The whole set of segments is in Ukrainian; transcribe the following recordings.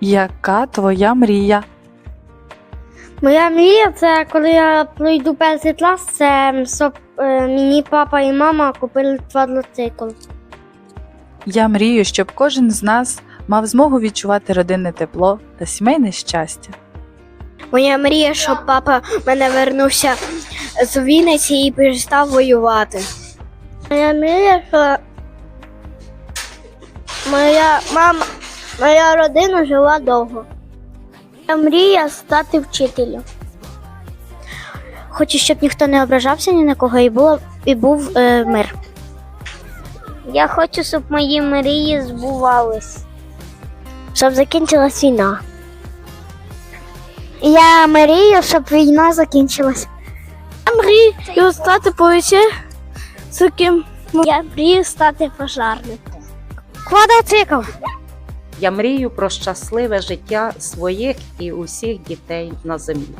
Яка твоя мрія? Моя мрія це коли я пройду перший клас, це щоб е, мені папа і мама купили квадроцикл. Я мрію, щоб кожен з нас мав змогу відчувати родинне тепло та сімейне щастя. Моя мрія, щоб папа мене вернувся з Вінниці і перестав воювати. Моя мрія, що моя мама, моя родина жила довго. Моя мрія стати вчителем. Хочу, щоб ніхто не ображався ні на кого і, було, і був е, мир. Я хочу, щоб мої мрії збувались. Щоб закінчилась війна. Я мрію, щоб війна закінчилась. Я мрію стати поліцейським. Я мрію стати пожарним. Квадроцикл. Я мрію про щасливе життя своїх і усіх дітей на землі.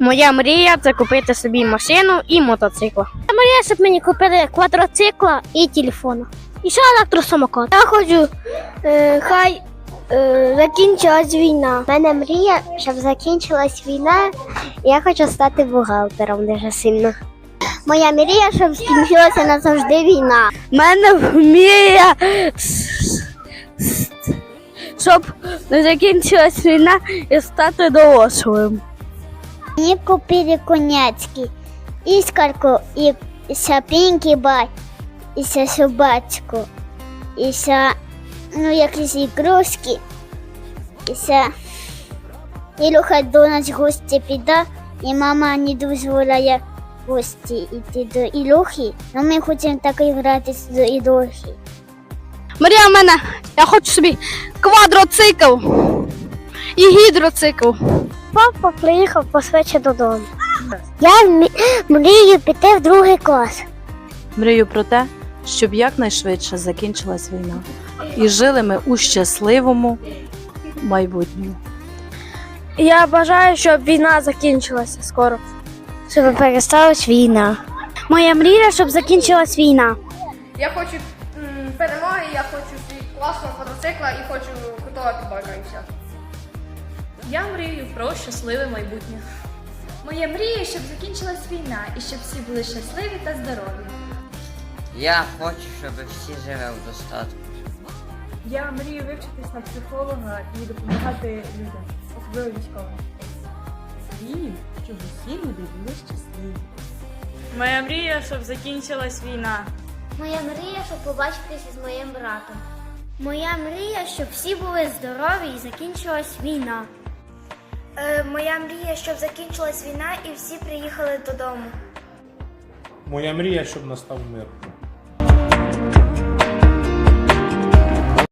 Моя мрія це купити собі машину і мотоцикл. Я мрія, щоб мені купили квадроцикла і телефона. І ще електросамокат. Я хочу, е, хай е, закінчилась війна. У мене мрія, щоб закінчилась війна. Я хочу стати бухгалтером дуже сильно. Моя мрія, щоб скінчилася назавжди війна. У мене мрія, щоб не закінчилась війна і стати дорослим. Мені купили конячки, іскорку і сапінки бай, і ся собачку, і ся, ну, якісь ігрушки, і ся Ілюха до нас гості піде, і мама не дозволяє гості йти до Ілюхи, ну ми хочемо так і гратися до Ілюхи. Марія, в мене, я хочу собі квадроцикл і гідроцикл. Папа приїхав посвече додому. Я мрію піти в другий клас. Мрію про те, щоб якнайшвидше закінчилась війна. І жили ми у щасливому майбутньому. Я бажаю, щоб війна закінчилася скоро. Щоб пересталась війна. Моя мрія, щоб закінчилась війна. Я хочу перемоги, я хочу свій класного квадроцикла і хочу крутого підборка і все. Я мрію про щасливе майбутнє. Моя мрія, щоб закінчилась війна і щоб всі були щасливі та здорові. Я хочу, щоб всі жили в достатку. Я мрію вивчитись на психолога і допомагати людям, особливо військовим. Мрію, щоб усі люди були щасливі. Моя мрія, щоб закінчилась війна. Моя мрія, щоб побачитися з моїм братом. Моя мрія, щоб всі були здорові і закінчилась війна. Е, моя мрія, щоб закінчилась війна і всі приїхали додому. Моя мрія, щоб настав мир.